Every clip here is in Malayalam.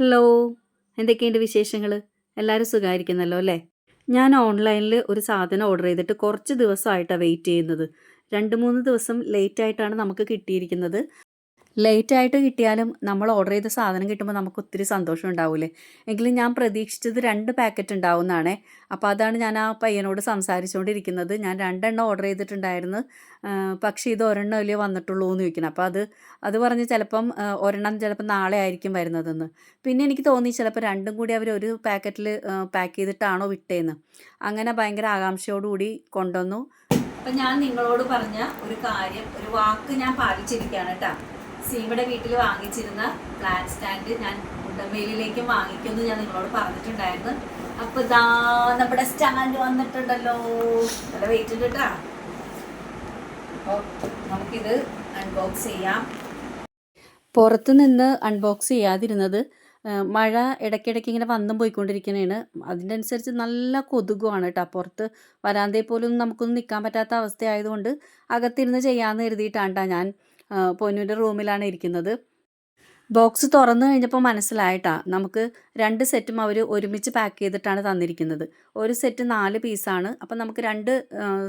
ഹലോ എന്തൊക്കെയുണ്ട് വിശേഷങ്ങൾ എല്ലാവരും സുഖമായിരിക്കുന്നല്ലോ അല്ലേ? ഞാൻ ഓൺലൈനിൽ ഒരു സാധനം ഓർഡർ ചെയ്തിട്ട് കുറച്ച് ദിവസമായിട്ടാണ് വെയിറ്റ് ചെയ്യുന്നത്. രണ്ട് മൂന്ന് ദിവസം ലേറ്റ് ആയിട്ടാണ് നമുക്ക് കിട്ടിയിരിക്കുന്നത്. ലേറ്റ് ആയിട്ട് കിട്ടിയാലും നമ്മൾ ഓർഡർ ചെയ്ത സാധനം കിട്ടുമ്പോൾ നമുക്ക് ഒത്തിരി സന്തോഷം ഉണ്ടാവില്ലേ എങ്കിലും ഞാൻ പ്രതീക്ഷിച്ചത് രണ്ട് പാക്കറ്റ് ഉണ്ടാവുന്നതാണേ അപ്പോൾ അതാണ് ഞാൻ ആ പയ്യനോട് സംസാരിച്ചുകൊണ്ടിരിക്കുന്നത് ഞാൻ രണ്ടെണ്ണം ഓർഡർ ചെയ്തിട്ടുണ്ടായിരുന്നു. പക്ഷേ ഇത് ഒരെണ്ണം അല്ലേ വന്നിട്ടുള്ളൂ എന്ന് ചോദിക്കണം അപ്പോൾ അത് അത് പറഞ്ഞ് ചിലപ്പം ഒരെണ്ണം ചിലപ്പം നാളെ ആയിരിക്കും വരുന്നതെന്ന്. പിന്നെ എനിക്ക് തോന്നി ചിലപ്പോൾ രണ്ടും കൂടി അവർ ഒരു പാക്കറ്റിൽ പാക്ക് ചെയ്തിട്ടാണോ വിട്ടേന്ന്. അങ്ങനെ ഭയങ്കര ആകാംക്ഷയോടുകൂടി കൊണ്ടുവന്നു. അപ്പം ഞാൻ നിങ്ങളോട് പറഞ്ഞ ഒരു കാര്യം ഒരു വാക്ക് ഞാൻ പാലിച്ചിരിക്കുകയാണ് കേട്ടോ. സീമയുടെ വീട്ടിൽ വാങ്ങിച്ചിരുന്ന പ്ലാൻ സ്റ്റാൻഡ് ഞാൻ ഉടമയിലേക്കും വാങ്ങിക്കുമെന്ന് ഞാൻ നിങ്ങളോട് പറഞ്ഞിട്ടുണ്ടായിരുന്നു. അപ്പൊ ഇതാ നമ്മുടെ സ്റ്റാൻഡ് വന്നിട്ടുണ്ടല്ലോ. നല്ല വെയിറ്റ് ഉണ്ട് കേട്ടാ അപ്പോൾ നമുക്കിത് അൺബോക്സ് ചെയ്യാം. പുറത്ത് നിന്ന് അൺബോക്സ് ചെയ്യാതിരുന്നത് മഴ ഇടയ്ക്കിടയ്ക്ക് ഇങ്ങനെ വന്നും പോയിക്കൊണ്ടിരിക്കുന്നതാണ് അതിന്റെ അനുസരിച്ച് നല്ല കൊതുകുമാണ് കേട്ടോ പുറത്ത് വരാന്തയിൽ പോലും നമുക്കൊന്നും നിൽക്കാൻ പറ്റാത്ത അവസ്ഥയായതുകൊണ്ട് അകത്തിരുന്ന് ചെയ്യാമെന്ന് കരുതിയിട്ടാണ് ട്ടാ ഞാൻ. പൊന്നുവിന്റെ റൂമിലാണ് ഇരിക്കുന്നത്. ബോക്സ് തുറന്നു കഴിഞ്ഞപ്പോൾ മനസ്സിലായിട്ടാ നമുക്ക് രണ്ട് സെറ്റും അവർ ഒരുമിച്ച് പാക്ക് ചെയ്തിട്ടാണ് തന്നിരിക്കുന്നത്. ഒരു സെറ്റ് നാല് പീസാണ് അപ്പം നമുക്ക് രണ്ട്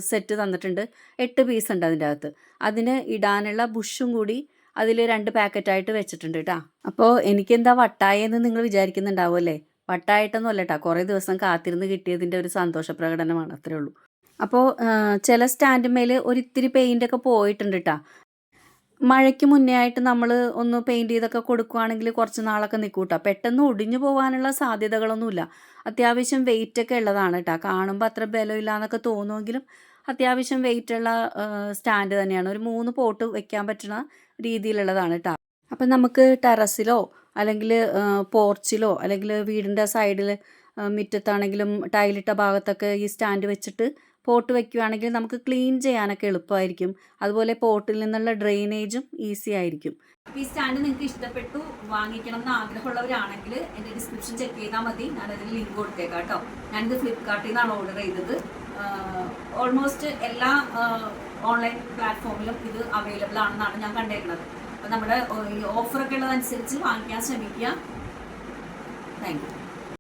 സെറ്റ് തന്നിട്ടുണ്ട്. എട്ട് പീസ് ഉണ്ട് അതിന്റെ അകത്ത്. അതിന് ഇടാനുള്ള ബുഷും കൂടി അതിൽ രണ്ട് പാക്കറ്റായിട്ട് വെച്ചിട്ടുണ്ട് കേട്ടോ അപ്പോൾ എനിക്കെന്താ വട്ടായെന്ന് നിങ്ങൾ വിചാരിക്കുന്നുണ്ടാവുമല്ലേ വട്ടായിട്ടൊന്നുമല്ല കേട്ടോ കുറേ ദിവസം കാത്തിരുന്ന് കിട്ടിയതിന്റെ ഒരു സന്തോഷ പ്രകടനമാണ് അത്രേ ഉള്ളൂ. അപ്പോൾ ചില സ്റ്റാൻഡുമേൽ ഒരിത്തിരി പെയിന്റൊക്കെ പോയിട്ടുണ്ട് കേട്ടോ മഴയ്ക്ക് മുന്നേ ആയിട്ട് നമ്മൾ ഒന്ന് പെയിന്റ് ചെയ്തൊക്കെ കൊടുക്കുകയാണെങ്കിൽ കുറച്ച് നാളൊക്കെ നിൽക്കും കേട്ടോ പെട്ടെന്ന് ഒടിഞ്ഞു പോകാനുള്ള സാധ്യതകളൊന്നുമില്ല. അത്യാവശ്യം വെയിറ്റ് ഒക്കെ ഉള്ളതാണ് കേട്ടോ കാണുമ്പോൾ അത്ര ബലമില്ല എന്നൊക്കെ തോന്നുമെങ്കിലും അത്യാവശ്യം വെയിറ്റ് ഉള്ള സ്റ്റാൻഡ് തന്നെയാണ്. ഒരു മൂന്ന് പോട്ട് വെക്കാൻ പറ്റുന്ന രീതിയിലുള്ളതാണ് കേട്ടോ അപ്പം നമുക്ക് ടെറസിലോ അല്ലെങ്കിൽ പോർച്ചിലോ അല്ലെങ്കിൽ വീടിന്റെ സൈഡിൽ മുറ്റത്താണെങ്കിലും ടൈലിട്ട ഭാഗത്തൊക്കെ ഈ സ്റ്റാൻഡ് വെച്ചിട്ട് പോട്ട് വെക്കുകയാണെങ്കിൽ നമുക്ക് ക്ലീൻ ചെയ്യാനൊക്കെ എളുപ്പമായിരിക്കും. അതുപോലെ പോട്ടിൽ നിന്നുള്ള ഡ്രെയിനേജും ഈസി ആയിരിക്കും. ഈ സ്റ്റാൻഡ് നിങ്ങൾക്ക് ഇഷ്ടപ്പെട്ടു വാങ്ങിക്കണം എന്ന് ആഗ്രഹമുള്ളവരാണെങ്കിൽ എന്റെ ഡിസ്ക്രിപ്ഷൻ ചെക്ക് ചെയ്താൽ മതി. ഞാൻ അതിന് ലിങ്ക് കൊടുത്തേക്കാം കേട്ടോ. ഞാനിത് ഫ്ലിപ്കാർട്ടിൽ നിന്നാണ് ഓർഡർ ചെയ്തത്. ഓൾമോസ്റ്റ് എല്ലാ ഓൺലൈൻ പ്ലാറ്റ്ഫോമിലും ഇത് അവൈലബിൾ ആണെന്നാണ് ഞാൻ കണ്ടേക്കുന്നത്. അപ്പോൾ നമ്മുടെ ഓഫറൊക്കെ ഉള്ളതനുസരിച്ച് വാങ്ങിക്കാൻ ശ്രമിക്കുക. Thank you.